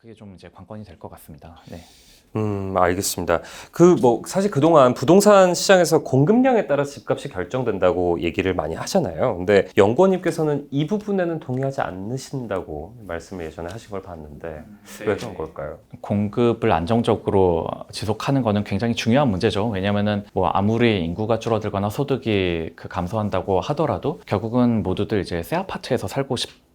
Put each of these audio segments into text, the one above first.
그게 좀 이제 관건이 될 것 같습니다. 네. 음, 알겠습니다. 그 뭐 사실 그동안 부동산 시장에서 공급량에 따라 집값이 결정된다고 얘기를 많이 하잖아요. 근데 연구원님께서는 이 부분에는 동의하지 않으신다고 말씀을 예전에 하신 걸 봤는데 왜 그런 걸까요? 공급을 안정적으로 지속하는 거는 굉장히 중요한 문제죠. 왜냐면은 뭐 아무리 인구가 줄어들거나 소득이 그 감소한다고 하더라도 결국은 모두들 이제 새 아파트에서 살고 싶어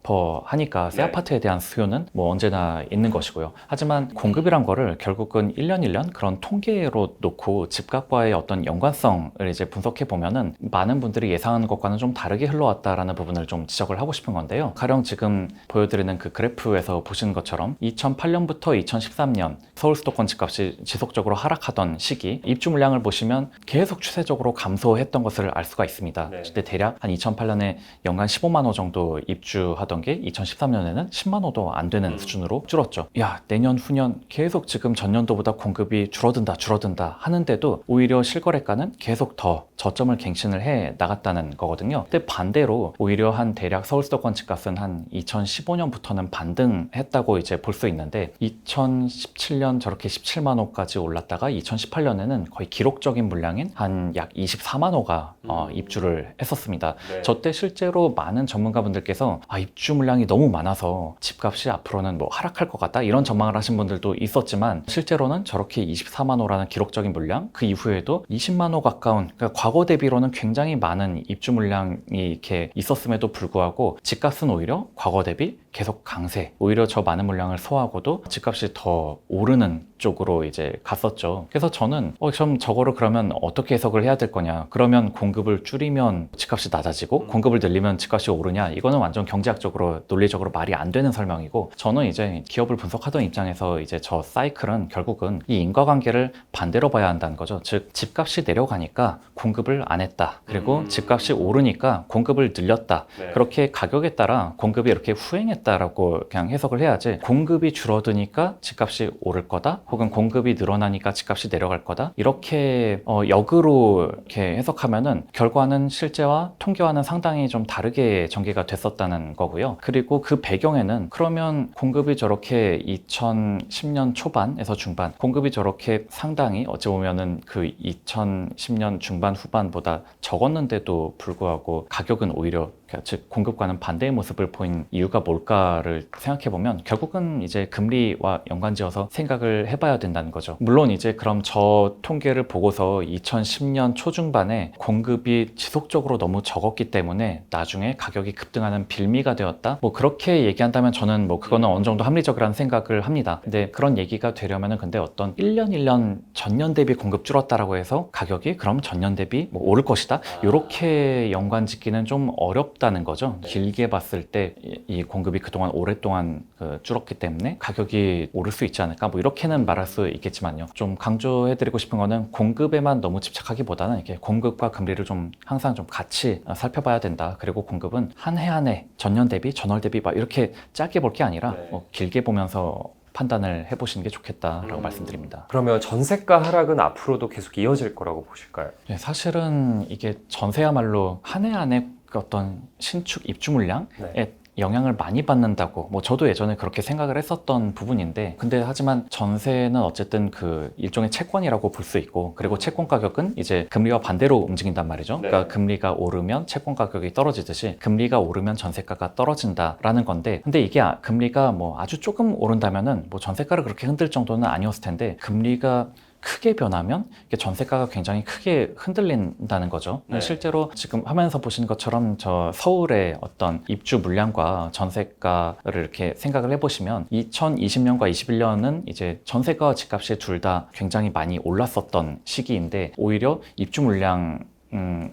하니까 새 네. 아파트에 대한 수요는 뭐 언제나 있는 것이고요. 하지만 공급이란 거를 결국은 1년 1년 그런 통계로 놓고 집값과의 어떤 연관성을 이제 분석해 보면은 많은 분들이 예상하는 것과는 좀 다르게 흘러왔다라는 부분을 좀 지적을 하고 싶은 건데요. 가령 지금 보여드리는 그 그래프에서 보시는 것처럼 2008년부터 2013년 서울 수도권 집값이 지속적으로 하락하던 시기 입주 물량을 보시면 계속 추세적으로 감소했던 것을 알 수가 있습니다. 네. 그때 대략 한 2008년에 연간 15만 호 정도 입주하던 게 2013년에는 10만 호도 안 되는 음. 수준으로 줄었죠. 야 내년 후년 계속 지금 전년도보다 공급이 줄어든다 줄어든다 하는데도 오히려 실거래가는 계속 더 저점을 갱신을 해 나갔다는 거거든요. 근데 반대로 오히려 한 대략 서울 수도권 집값은 한 2015년부터는 반등했다고 이제 볼 수 있는데 2017년 저렇게 17만 호까지 올랐다가 2018년에는 거의 기록적인 물량인 한 약 24만 호가 어, 음. 입주를 했었습니다. 네. 저때 실제로 많은 전문가분들께서 아, 입주 물량이 너무 많아서 집값이 앞으로는 뭐 하락할 것 같다 이런 전망을 하신 분들도 있었지만 실제로는 저렇게 24만 호라는 기록적인 물량 그 이후에도 20만 호 가까운 그러니까 과거 대비로는 굉장히 많은 입주 물량이 이렇게 있었음에도 불구하고 집값은 오히려 과거 대비 계속 강세 오히려 저 많은 물량을 소화하고도 집값이 더 오르는 쪽으로 이제 갔었죠. 그래서 저는 어, 좀 저거를 그러면 어떻게 해석을 해야 될 거냐? 그러면 공급을 줄이면 집값이 낮아지고 공급을 늘리면 집값이 오르냐? 이거는 완전 경제학적으로 논리적으로 말이 안 되는 설명이고 저는 이제 기업을 분석하던 입장에서 이제 저 사이클은 결국은 이 인과관계를 반대로 봐야 한다는 거죠. 즉 집값이 내려가니까 공급을 안 했다. 그리고 음. 집값이 오르니까 공급을 늘렸다. 네. 그렇게 가격에 따라 공급이 이렇게 후행했다라고 그냥 해석을 해야지 공급이 줄어드니까 집값이 오를 거다 혹은 공급이 늘어나니까 집값이 내려갈 거다? 이렇게 어, 역으로 이렇게 해석하면은 결과는 실제와 통계와는 상당히 좀 다르게 전개가 됐었다는 거고요. 그리고 그 배경에는 그러면 공급이 저렇게 2010년 초반에서 중반 공급이 저렇게 상당히 어찌 보면은 그 2010년 중반 후반보다 적었는데도 불구하고 가격은 오히려 즉 공급과는 반대의 모습을 보인 이유가 뭘까를 생각해 보면 결국은 이제 금리와 연관지어서 생각을 해 봐야 된다는 거죠. 물론 이제 그럼 저 통계를 보고서 2010년 초중반에 공급이 지속적으로 너무 적었기 때문에 나중에 가격이 급등하는 빌미가 되었다. 뭐 그렇게 얘기한다면 저는 뭐 그거는 어느 정도 합리적이라는 생각을 합니다. 근데 그런 얘기가 되려면은 근데 어떤 1년 1년 전년 대비 공급 줄었다라고 해서 가격이 그럼 전년 대비 뭐 오를 것이다. 이렇게 연관 짓기는 좀 어렵다는 거죠. 네. 길게 봤을 때 이 공급이 그동안 오랫동안 그 줄었기 때문에 가격이 오를 수 있지 않을까. 뭐 이렇게는 말할 수 있겠지만요. 좀 강조해드리고 싶은 거는 공급에만 너무 집착하기보다는 이렇게 공급과 금리를 좀 항상 좀 같이 어, 살펴봐야 된다. 그리고 공급은 한 해 한 해 전년 대비 전월 대비 막 이렇게 짧게 볼 게 아니라 네. 뭐 길게 보면서 판단을 해보시는 게 좋겠다라고 음. 말씀드립니다. 그러면 전세가 하락은 앞으로도 계속 이어질 거라고 보실까요? 네, 사실은 이게 전세야말로 한해한해 어떤 신축 입주 물량에 네. 영향을 많이 받는다고 뭐 저도 예전에 그렇게 생각을 했었던 부분인데 근데 하지만 전세는 어쨌든 그 일종의 채권이라고 볼 수 있고 그리고 채권 가격은 이제 금리와 반대로 움직인단 말이죠. 네. 그러니까 금리가 오르면 채권 가격이 떨어지듯이 금리가 오르면 전세가가 떨어진다라는 건데 근데 이게 아- 금리가 뭐 아주 조금 오른다면은 뭐 전세가를 그렇게 흔들 정도는 아니었을 텐데 금리가 크게 변하면 전세가가 굉장히 크게 흔들린다는 거죠. 네. 실제로 지금 화면에서 보시는 것처럼 저 서울의 어떤 입주 물량과 전세가를 이렇게 생각을 해보시면 2020년과 21년은 이제 전세가와 집값이 둘 다 굉장히 많이 올랐었던 시기인데 오히려 입주 물량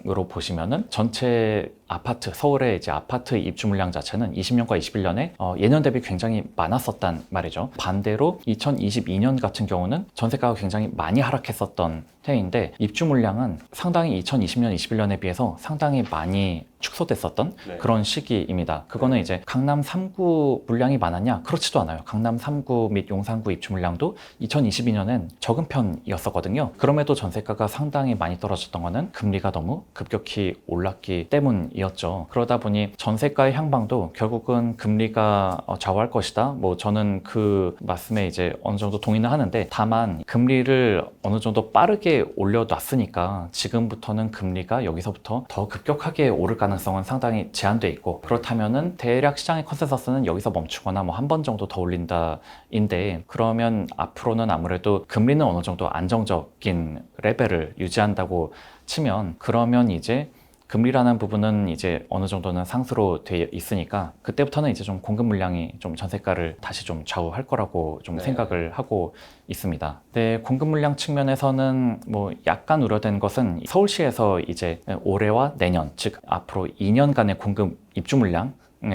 으로 보시면은 전체 아파트 서울의 이제 아파트 입주 물량 자체는 20년과 21년에 어, 예년 대비 굉장히 많았었단 말이죠. 반대로 2022년 같은 경우는 전세가가 굉장히 많이 하락했었던 해인데 입주 물량은 상당히 2020년, 21년에 비해서 상당히 많이 축소됐었던 네. 그런 시기입니다. 그거는 이제 강남 3구 물량이 많았냐? 그렇지도 않아요. 강남 3구 및 용산구 입주 물량도 2022년엔 적은 편이었었거든요. 그럼에도 전세가가 상당히 많이 떨어졌던 거는 금리가 너무 급격히 올랐기 때문이 이었죠. 그러다 보니 전세가의 향방도 결국은 금리가 어, 좌우할 것이다. 뭐 저는 그 말씀에 이제 어느 정도 동의는 하는데 다만 금리를 어느 정도 빠르게 올려놨으니까 지금부터는 금리가 여기서부터 더 급격하게 오를 가능성은 상당히 제한돼 있고 그렇다면은 대략 시장의 컨센서스는 여기서 멈추거나 뭐 한 번 정도 더 올린다인데 그러면 앞으로는 아무래도 금리는 어느 정도 안정적인 레벨을 유지한다고 치면 그러면 이제 금리라는 부분은 이제 어느 정도는 상수로 돼 있으니까 그때부터는 이제 좀 공급 물량이 좀 전세가를 다시 좀 좌우할 거라고 좀 네. 생각을 하고 있습니다. 네, 공급 물량 측면에서는 뭐 약간 우려된 것은 서울시에서 이제 올해와 내년 즉 앞으로 2년간의 공급 입주 물량의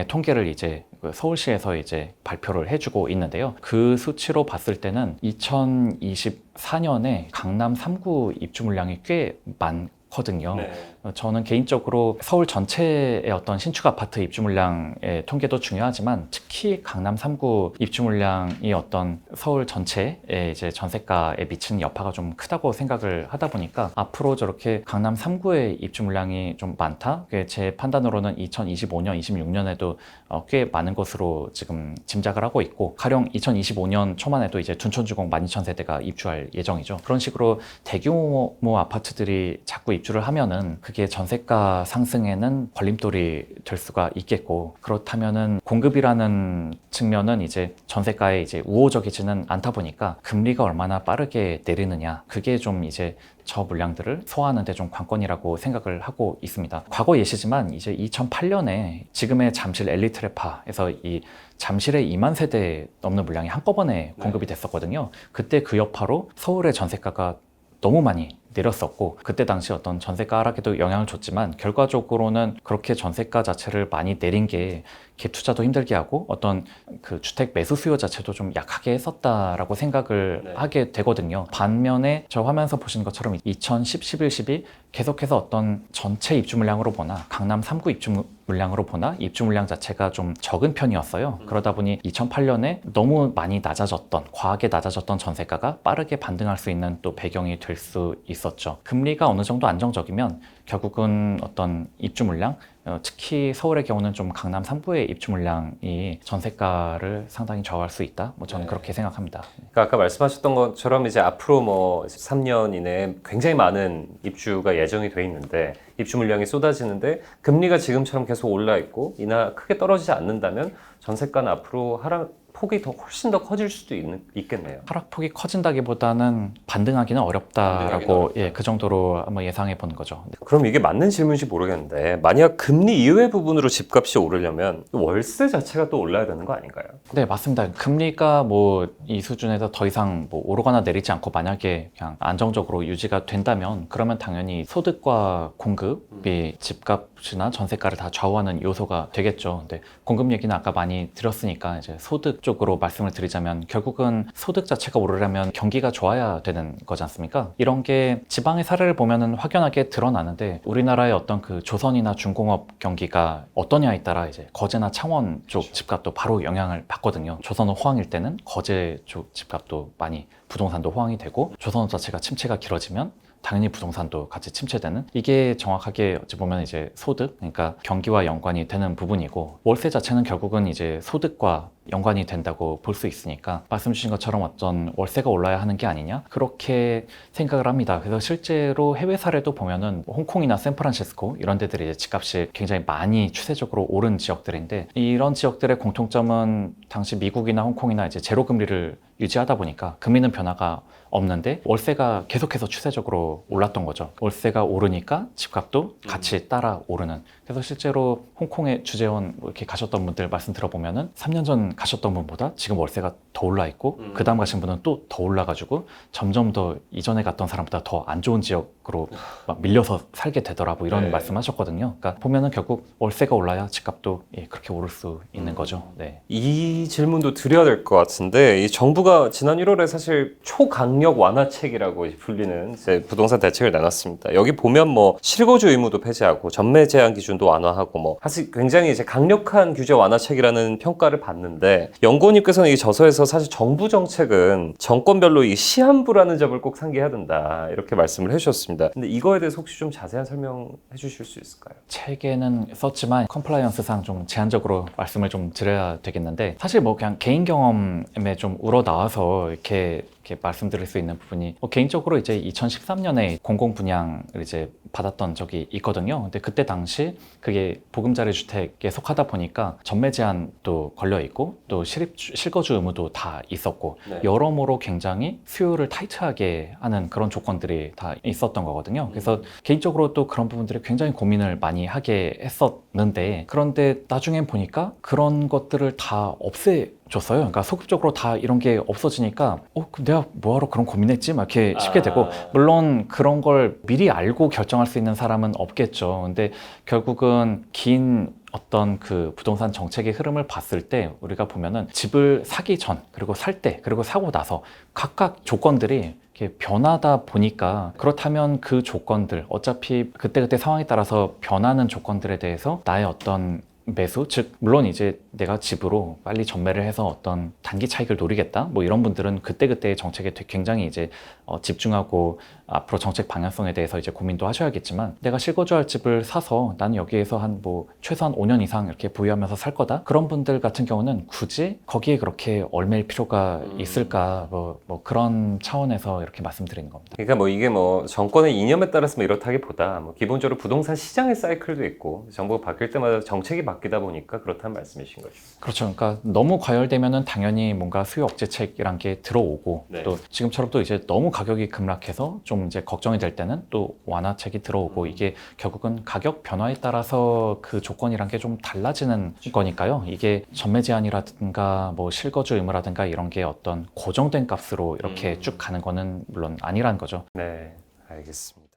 통계를 이제 그 서울시에서 이제 발표를 해주고 있는데요. 그 수치로 봤을 때는 2024년에 강남 3구 입주 물량이 꽤 많거든요. 네. 어, 저는 개인적으로 서울 전체의 어떤 신축 아파트 입주 물량의 통계도 중요하지만 특히 강남 3구 입주 물량이 어떤 서울 전체의 이제 전세가에 미치는 여파가 좀 크다고 생각을 하다 보니까 앞으로 저렇게 강남 3구의 입주 물량이 좀 많다. 제 판단으로는 2025년, 26년에도 어, 꽤 많은 것으로 지금 짐작을 하고 있고 가령 2025년 초반에도 이제 둔촌주공 12,000세대가 입주할 예정이죠. 그런 식으로 대규모 아파트들이 자꾸 입주를 하면은 그게 전세가 상승에는 걸림돌이 될 수가 있겠고 그렇다면은 공급이라는 측면은 이제 전세가에 이제 우호적이지는 않다 보니까 금리가 얼마나 빠르게 내리느냐 그게 좀 이제 저 물량들을 소화하는 데 좀 관건이라고 생각을 하고 있습니다. 과거 예시지만 이제 2008년에 지금의 잠실 엘리트레파에서 이 잠실에 2만 세대 넘는 물량이 한꺼번에 공급이 됐었거든요. 그때 그 여파로 서울의 전세가가 너무 많이 내렸었고 그때 당시 어떤 전세가 하락에도 영향을 줬지만 결과적으로는 그렇게 전세가 자체를 많이 내린 게 갭 투자도 힘들게 하고 어떤 그 주택 매수 수요 자체도 좀 약하게 했었다라고 생각을 네. 하게 되거든요. 반면에 저 화면에서 보시는 것처럼 2010, 11, 12 계속해서 어떤 전체 입주 물량으로 보나 강남 3구 입주 물량으로 보나 입주 물량 자체가 좀 적은 편이었어요. 그러다 보니 2008년에 너무 많이 낮아졌던 과하게 낮아졌던 전세가가 빠르게 반등할 수 있는 또 배경이 될 수 있었죠. 금리가 어느 정도 안정적이면 결국은 어떤 입주 물량 어, 특히 서울의 경우는 좀 강남 3부의 입주 물량이 전세가를 상당히 좌우할 수 있다. 뭐 저는 네. 그렇게 생각합니다. 그러니까 아까 말씀하셨던 것처럼 이제 앞으로 뭐 3년 이내에 굉장히 많은 입주가 예정이 돼 있는데 입주 물량이 쏟아지는데 금리가 지금처럼 계속 올라 있고 이나 크게 떨어지지 않는다면 전세가는 앞으로 하락 폭이 더 훨씬 더 커질 수도 있는, 있겠네요. 하락폭이 커진다기보다는 반등하기는 어렵다라고 반등하기는 어렵다. 예, 그 정도로 한번 예상해 보는 거죠. 그럼 이게 맞는 질문인지 모르겠는데 만약 금리 이외 부분으로 집값이 오르려면 월세 자체가 또 올라야 되는 거 아닌가요? 네, 맞습니다. 금리가 뭐 이 수준에서 더 이상 뭐 오르거나 내리지 않고 만약에 그냥 안정적으로 유지가 된다면 그러면 당연히 소득과 공급이 집값이나 전세가를 다 좌우하는 요소가 되겠죠. 근데 공급 얘기는 아까 많이 드렸으니까 이제 소득 쪽 으로 말씀을 드리자면 결국은 소득 자체가 오르려면 경기가 좋아야 되는 거지 않습니까? 이런 게 지방의 사례를 보면은 확연하게 드러나는데 우리나라의 어떤 그 조선이나 중공업 경기가 어떠냐에 따라 이제 거제나 창원 쪽 집값도 바로 영향을 받거든요. 조선업 호황일 때는 거제 쪽 집값도 많이 부동산도 호황이 되고 조선업 자체가 침체가 길어지면 당연히 부동산도 같이 침체되는 이게 정확하게 어찌 보면 이제 소득 그러니까 경기와 연관이 되는 부분이고 월세 자체는 결국은 이제 소득과 연관이 된다고 볼 수 있으니까 말씀 주신 것처럼 어떤 월세가 올라야 하는 게 아니냐 그렇게 생각을 합니다. 그래서 실제로 해외 사례도 보면은 뭐 홍콩이나 샌프란시스코 이런 데들이 이제 집값이 굉장히 많이 추세적으로 오른 지역들인데 이런 지역들의 공통점은 당시 미국이나 홍콩이나 이제 제로 금리를 유지하다 보니까 금리는 변화가 없는데 월세가 계속해서 추세적으로 올랐던 거죠. 월세가 오르니까 집값도 같이 따라 오르는. 그래서 실제로 홍콩에 주재원 뭐 이렇게 가셨던 분들 말씀 들어보면은 3년 전 가셨던 분보다 지금 월세가 더 올라 있고 음. 그 다음 가신 분은 또 더 올라가지고 점점 더 이전에 갔던 사람보다 더 안 좋은 지역으로 막 밀려서 살게 되더라 뭐 이런 네. 말씀하셨거든요. 그러니까 보면은 결국 월세가 올라야 집값도 예, 그렇게 오를 수 있는 음. 거죠. 네. 이 질문도 드려야 될 것 같은데 이 정부가 지난 1월에 사실 초강력 완화책이라고 불리는 부동산 대책을 내놨습니다. 여기 보면 뭐 실거주 의무도 폐지하고 전매 제한 기준도 완화하고 뭐 사실 굉장히 이제 강력한 규제 완화책이라는 평가를 받는데 연구원님께서는 이 저서에서 사실 정부 정책은 정권별로 이 시한부라는 점을 꼭 상기해야 된다 이렇게 말씀을 해주셨습니다. 근데 이거에 대해서 혹시 좀 자세한 설명해 주실 수 있을까요? 책에는 썼지만 컴플라이언스상 좀 제한적으로 말씀을 좀 드려야 되겠는데 사실 뭐 그냥 개인 경험에 좀 우러 나와서 이렇게 이렇게 말씀드릴 수 있는 부분이 뭐 개인적으로 이제 2013년에 공공 분양을 이제 받았던 적이 있거든요. 근데 그때 당시 그게 보금자리 주택에 속하다 보니까 전매 제한도 걸려 있고 또 실입 실거주 의무도 다 있었고 네. 여러모로 굉장히 수요를 타이트하게 하는 그런 조건들이 다 있었던 거거든요. 그래서 개인적으로 또 그런 부분들이 굉장히 고민을 많이 하게 했었는데 그런데 나중에 보니까 그런 것들을 다 없애 줬어요. 그러니까 소극적으로 다 이런 게 없어지니까 어, 그럼 내가 뭐하러 그런 고민했지? 막 이렇게 쉽게 되고 아. 물론 그런 걸 미리 알고 결정할 수 있는 사람은 없겠죠. 근데 결국은 긴 어떤 그 부동산 정책의 흐름을 봤을 때 우리가 보면은 집을 사기 전 그리고 살 때 그리고 사고 나서 각각 조건들이 이렇게 변하다 보니까 그렇다면 그 조건들 어차피 그때그때 상황에 따라서 변하는 조건들에 대해서 나의 어떤 매수? 즉 물론 이제 내가 집으로 빨리 전매를 해서 어떤 단기 차익을 노리겠다? 뭐 이런 분들은 그때그때의 정책에 굉장히 이제 어, 집중하고 앞으로 정책 방향성에 대해서 이제 고민도 하셔야겠지만 내가 실거주할 집을 사서 나는 여기에서 한 뭐 최소한 5년 이상 이렇게 보유하면서 살 거다? 그런 분들 같은 경우는 굳이 거기에 그렇게 얼매일 필요가 있을까? 뭐, 뭐 그런 차원에서 이렇게 말씀드리는 겁니다. 그러니까 뭐 이게 뭐 정권의 이념에 따라서 뭐 이렇다기보다 뭐 기본적으로 부동산 시장의 사이클도 있고 정부가 바뀔 때마다 정책이 바 뀌다 보니까 그렇다는 말씀이신 거죠. 그렇죠. 그러니까 너무 과열되면은 당연히 뭔가 수요 억제책이란 게 들어오고 네. 또 지금처럼 또 이제 너무 가격이 급락해서 좀 이제 걱정이 될 때는 또 완화책이 들어오고 이게 결국은 가격 변화에 따라서 그 조건이란 게 좀 달라지는 거니까요. 이게 전매 제한이라든가 뭐 실거주 의무라든가 이런 게 어떤 고정된 값으로 이렇게 음. 쭉 가는 거는 물론 아니라는 거죠. 네, 알겠습니다.